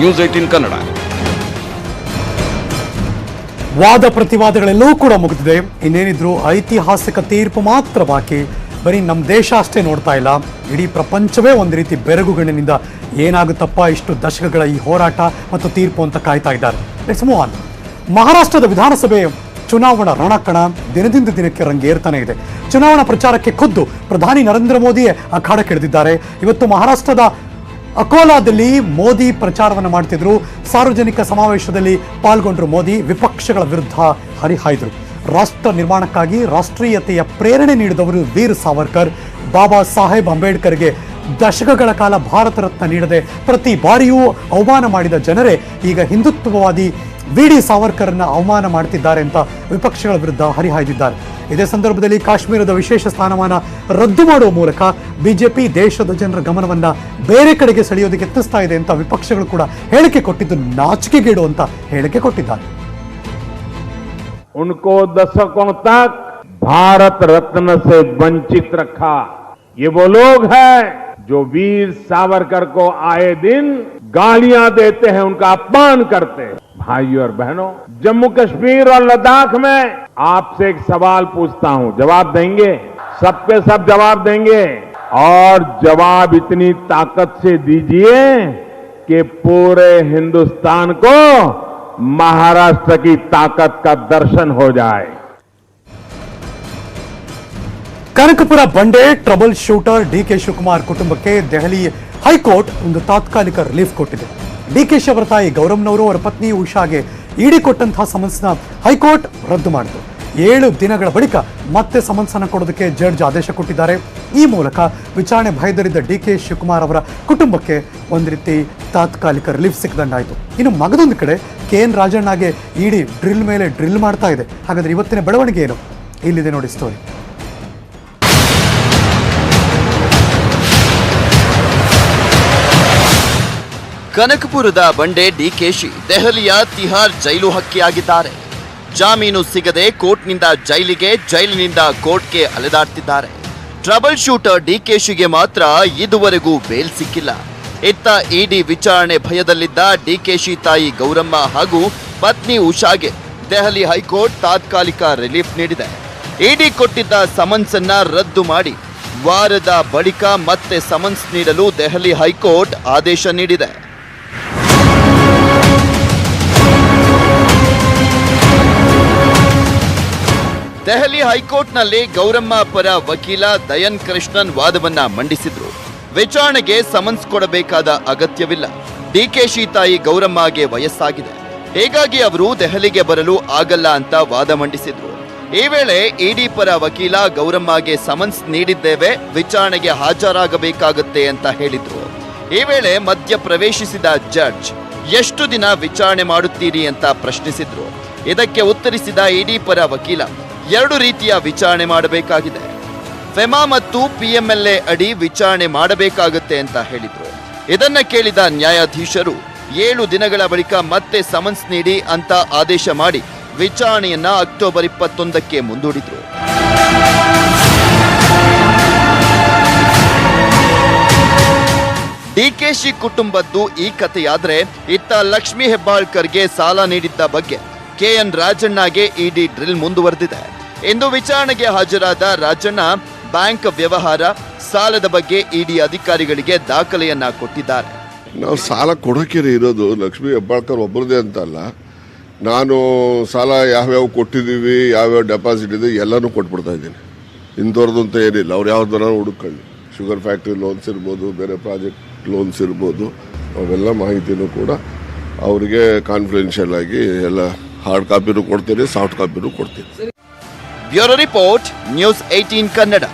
News eighteen Kannada ವಾದ ಪ್ರತಿವಾದಗಳೆಲ್ಲವೂ ಕೂಡ ಮುಗಿದಿದೆ. ಇನ್ನೇನಿದ್ರು ಐತಿಹಾಸಿಕ ತೀರ್ಪು ಮಾತ್ರ ಬಾಕಿ. ಬರೀ ನಮ್ಮ ದೇಶ ಅಷ್ಟೇ ನೋಡ್ತಾ ಇಲ್ಲ. ಇಡೀ ಪ್ರಪಂಚವೇ ಒಂದು ರೀತಿ ಬೆರಗುಗಣ್ಣಿನಿಂದ ಏನಾಗುತ್ತಪ್ಪ ಇಷ್ಟು ದಶಕಗಳ ಈ ಹೋರಾಟ ಮತ್ತು ತೀರ್ಪು ಅಂತ ಕಾಯ್ತಾ ಇದ್ದಾರೆ. ಲೆಟ್ಸ್ ಮೂವ್ ಆನ್ ಮಹಾರಾಷ್ಟ್ರದ ವಿಧಾನಸಭೆ ಚುನಾವಣಾ ರಣಕಣ ದಿನದಿಂದ ದಿನಕ್ಕೆ ರಂಗೇರ್ತಾನೆ ಇದೆ. ಚುನಾವಣಾ ಪ್ರಚಾರಕ್ಕೆ ಖುದ್ದು ಪ್ರಧಾನಿ ನರೇಂದ್ರ ಮೋದಿಯೇ ಅಖಾಡಕ್ಕಿಳಿದಿದ್ದಾರೆ ಇವತ್ತು ಮಹಾರಾಷ್ಟ್ರದ ಅಕೋಲಾದಲ್ಲಿ ಮೋದಿ ಪ್ರಚಾರವನ್ನು ಮಾಡ್ತಿದ್ರು. ಸಾರ್ವಜನಿಕ ಸಮಾವೇಶದಲ್ಲಿ ಪಾಲ್ಗೊಂಡ್ರು ಮೋದಿ, ವಿಪಕ್ಷಗಳ ವಿರುದ್ಧ ಹರಿಹಾಯ್ದರು. ರಾಷ್ಟ್ರ ನಿರ್ಮಾಣಕ್ಕಾಗಿ ರಾಷ್ಟ್ರೀಯತೆಯ ಪ್ರೇರಣೆ ನೀಡಿದವರು ವೀರ್ ಸಾವರ್ಕರ್. ಬಾಬಾ ಸಾಹೇಬ್ ಅಂಬೇಡ್ಕರ್ಗೆ ದಶಕಗಳ ಕಾಲ ಭಾರತ ರತ್ನ ನೀಡದೆ ಪ್ರತಿ ಬಾರಿಯೂ ಅವಮಾನ ಮಾಡಿದ ಜನರೇ ಈಗ ಹಿಂದುತ್ವವಾದಿ ವಿ ಡಿ ಸಾವರ್ಕರ್ನ ಅವಮಾನ ಮಾಡ್ತಿದ್ದಾರೆ ಅಂತ ವಿಪಕ್ಷಗಳ ವಿರುದ್ಧ ಹರಿಹಾಯ್ದಿದ್ದಾರೆ ಇದೇ ಸಂದರ್ಭದಲ್ಲಿ ಕಾಶ್ಮೀರದ ವಿಶೇಷ ಸ್ಥಾನಮಾನ ರದ್ದು ಮಾಡುವ ಮೂಲಕ ಬಿಜೆಪಿ ದೇಶದ ಜನರ ಗಮನವನ್ನ ಬೇರೆ ಕಡೆಗೆ ಸೆಳೆಯೋದಕ್ಕೆ ಯತ್ನಿಸ್ತಾ ಇದೆ ಅಂತ ವಿಪಕ್ಷಗಳು ಕೂಡ ಹೇಳಿಕೆ ಕೊಟ್ಟಿದ್ದು ನಾಚಿಕೆಗೇಡು ಅಂತ ಹೇಳಿಕೆ ಕೊಟ್ಟಿದ್ದಾರೆ उनको दशकों तक भारत रत्न से वंचित रखा ये वो लोग हैं जो वीर सावरकर को आए दिन गालियां देते हैं उनका अपमान करते हैं भाइयों और बहनों जम्मू कश्मीर और लद्दाख में आपसे एक सवाल पूछता हूं जवाब देंगे सबके सब जवाब देंगे और जवाब इतनी ताकत से दीजिए कि पूरे हिंदुस्तान को महाराष्ट्र की ताकत का दर्शन हो जाए ಕನಕಪುರ ಬಂಡೆ trouble shooter D K Shivakumar ಕುಟುಂಬಕ್ಕೆ ದೆಹಲಿ ಹೈಕೋರ್ಟ್ ಒಂದು ತಾತ್ಕಾಲಿಕ ರಿಲೀಫ್ ಕೊಟ್ಟಿದೆ ಡಿ ಕೆ ಶಿ ಅವರ ತಾಯಿ ಗೌರಮ್ನವರು ಅವರ ಪತ್ನಿ ಉಷಾಗೆ ಇಡಿ ಕೊಟ್ಟಂತಹ ಸಮನ್ಸ್ನ ಹೈಕೋರ್ಟ್ ರದ್ದು ಮಾಡಿತು. ಏಳು ದಿನಗಳ ಬಳಿಕ ಮತ್ತೆ ಸಮನ್ಸನ್ನು ಕೊಡೋದಕ್ಕೆ ಜಡ್ಜ್ ಆದೇಶ ಕೊಟ್ಟಿದ್ದಾರೆ. ಈ ಮೂಲಕ ವಿಚಾರಣೆ ಭಯದಲ್ಲಿದ್ದ ಡಿ ಕೆ ಶಿವಕುಮಾರ್ ಅವರ ಕುಟುಂಬಕ್ಕೆ ಒಂದು ರೀತಿ ತಾತ್ಕಾಲಿಕ ರಿಲೀಫ್ ಸಿಕ್ಕದಂಡಾಯಿತು ಇನ್ನು ಮಗದೊಂದು ಕಡೆ ಕೆ ಎನ್ ರಾಜಣ್ಣಗೆ ಇಡಿ ಡ್ರಿಲ್ ಮೇಲೆ ಡ್ರಿಲ್ ಮಾಡ್ತಾ ಇದೆ. ಹಾಗಾದ್ರೆ ಇವತ್ತಿನ ಬೆಳವಣಿಗೆ ಏನು? ಇಲ್ಲಿದೆ ನೋಡಿ ಸ್ಟೋರಿ ಕನಕಪುರದ ಬಂಡೆ ಡಿಕೆಶಿ, ದೆಹಲಿಯ ತಿಹಾರ್ ಜೈಲು ಹಕ್ಕಿಯಾಗಿದ್ದಾರೆ ಜಾಮೀನು ಸಿಗದೆ ಕೋರ್ಟ್ನಿಂದ ಜೈಲಿಗೆ, ಜೈಲಿನಿಂದ ಕೋರ್ಟ್ಗೆ ಅಲೆದಾಡ್ತಿದ್ದಾರೆ. ಟ್ರಬಲ್ ಶೂಟರ್ ಡಿಕೆಶಿಗೆ ಮಾತ್ರ ಇದುವರೆಗೂ ಬೇಲ್ ಸಿಕ್ಕಿಲ್ಲ. ಇತ್ತ ಇಡಿ ವಿಚಾರಣೆ ಭಯದಲ್ಲಿದ್ದ ಡಿಕೆಶಿ ತಾಯಿ ಗೌರಮ್ಮ ಹಾಗೂ ಪತ್ನಿ ಉಷಾಗೆ ದೆಹಲಿ ಹೈಕೋರ್ಟ್ ತಾತ್ಕಾಲಿಕ ರಿಲೀಫ್ ನೀಡಿದೆ. ಇಡಿ ಕೊಟ್ಟಿದ್ದ ಸಮನ್ಸ್ ಅನ್ನ ರದ್ದು ಮಾಡಿ ವಾರದ ಬಳಿಕ ಮತ್ತೆ ಸಮನ್ಸ್ ನೀಡಲು ದೆಹಲಿ ಹೈಕೋರ್ಟ್ ಆದೇಶ ನೀಡಿದೆ. ದೆಹಲಿ ಹೈಕೋರ್ಟ್ನಲ್ಲಿ ಗೌರಮ್ಮ ಪರ ವಕೀಲ ದಯನ್ ಕೃಷ್ಣನ್ ವಾದವನ್ನ ಮಂಡಿಸಿದ್ರು. ವಿಚಾರಣೆಗೆ ಸಮನ್ಸ್ ಕೊಡಬೇಕಾದ ಅಗತ್ಯವಿಲ್ಲ. ಡಿಕೆಶಿ ತಾಯಿ ಗೌರಮ್ಮಗೆ ವಯಸ್ಸಾಗಿದೆ. ಹೀಗಾಗಿ ಅವರು ದೆಹಲಿಗೆ ಬರಲು ಆಗಲ್ಲ ಅಂತ ವಾದ ಮಂಡಿಸಿದ್ರು. ಈ ವೇಳೆ ಇಡಿ ಪರ ವಕೀಲ ಗೌರಮ್ಮಗೆ ಸಮನ್ಸ್ ನೀಡಿದ್ದೇವೆ, ವಿಚಾರಣೆಗೆ ಹಾಜರಾಗಬೇಕಾಗುತ್ತೆ ಅಂತ ಹೇಳಿದ್ರು. ಈ ವೇಳೆ ಮಧ್ಯ ಪ್ರವೇಶಿಸಿದ ಜಡ್ಜ್, ಎಷ್ಟು ದಿನ ವಿಚಾರಣೆ ಮಾಡುತ್ತೀರಿ? ಅಂತ ಪ್ರಶ್ನಿಸಿದ್ರು. ಇದಕ್ಕೆ ಉತ್ತರಿಸಿದ ಇಡಿ ಪರ ವಕೀಲ ಎರಡು ರೀತಿಯ ವಿಚಾರಣೆ ಮಾಡಬೇಕಾಗಿದೆ. ಫೆಮಾ ಮತ್ತು ಪಿಎಂಎಲ್ಎ ಅಡಿ ವಿಚಾರಣೆ ಮಾಡಬೇಕಾಗುತ್ತೆ ಅಂತ ಹೇಳಿದ್ರು. ಇದನ್ನ ಕೇಳಿದ ನ್ಯಾಯಾಧೀಶರು, ಏಳು ದಿನಗಳ ಬಳಿಕ ಮತ್ತೆ ಸಮನ್ಸ್ ನೀಡಿ ಅಂತ ಆದೇಶ ಮಾಡಿ ವಿಚಾರಣೆಯನ್ನ ಅಕ್ಟೋಬರ್ ಇಪ್ಪತ್ತೊಂದಕ್ಕೆ ಮುಂದೂಡಿದ್ರು. ಡಿಕೆಶಿ ಕುಟುಂಬದ್ದು ಈ ಕಥೆಯಾದ್ರೆ, ಇತ್ತ ಲಕ್ಷ್ಮಿ ಹೆಬ್ಬಾಳ್ಕರ್ಗೆ ಸಾಲ ನೀಡಿದ್ದ ಬಗ್ಗೆ. ಕೆಎನ್ ರಾಜಣ್ಣಗೆ ಇಡಿ ಡ್ರಿಲ್ ಮುಂದುವರೆದಿದೆ. ಇಂದು ವಿಚಾರಣೆಗೆ ಹಾಜರಾದ ರಾಜಣ್ಣ ಬ್ಯಾಂಕ್ ವ್ಯವಹಾರ, ಸಾಲದ ಬಗ್ಗೆ ಇಡಿ ಅಧಿಕಾರಿಗಳಿಗೆ ದಾಖಲೆಯನ್ನ ಕೊಟ್ಟಿದ್ದಾರೆ. ನಾವು ಸಾಲ ಕೊಡೋಕೆ ಇರೋದು ಲಕ್ಷ್ಮೀ ಹೆಬ್ಬಾಳ್ಕರ್ ಒಬ್ಬರದೇ ಅಂತಲ್ಲ. ನಾನು ಸಾಲ ಯಾವ್ಯಾವ ಕೊಟ್ಟಿದ್ದೀವಿ, ಯಾವ್ಯಾವ ಡೆಪಾಸಿಟ್ ಇದೆ ಎಲ್ಲನೂ ಕೊಟ್ಬಿಡ್ತಾ ಇದ್ದೀನಿ. ಇಂಥವ್ರದ್ದು ಅಂತ ಏನಿಲ್ಲ. ಅವ್ರು ಯಾವ್ದಾರ ಹುಡುಕೊಳ್ಳಿ ಶುಗರ್ ಫ್ಯಾಕ್ಟ್ರಿ ಲೋನ್ಸ್ ಇರ್ಬೋದು, ಬೇರೆ ಪ್ರಾಜೆಕ್ಟ್ ಲೋನ್ಸ್ ಇರ್ಬೋದು, ಅವೆಲ್ಲ ಮಾಹಿತಿನೂ ಕೂಡ ಅವರಿಗೆ ಕಾನ್ಫಿಡೆನ್ಷಿಯಲ್ ಆಗಿ ಎಲ್ಲ ಹಾರ್ಡ್ ಕಾಪಿನೂ ಕೊಡ್ತೀನಿ ಸಾಫ್ಟ್ ಕಾಪಿನೂ ಕೊಡ್ತೀನಿ bureau report news eighteen Kannada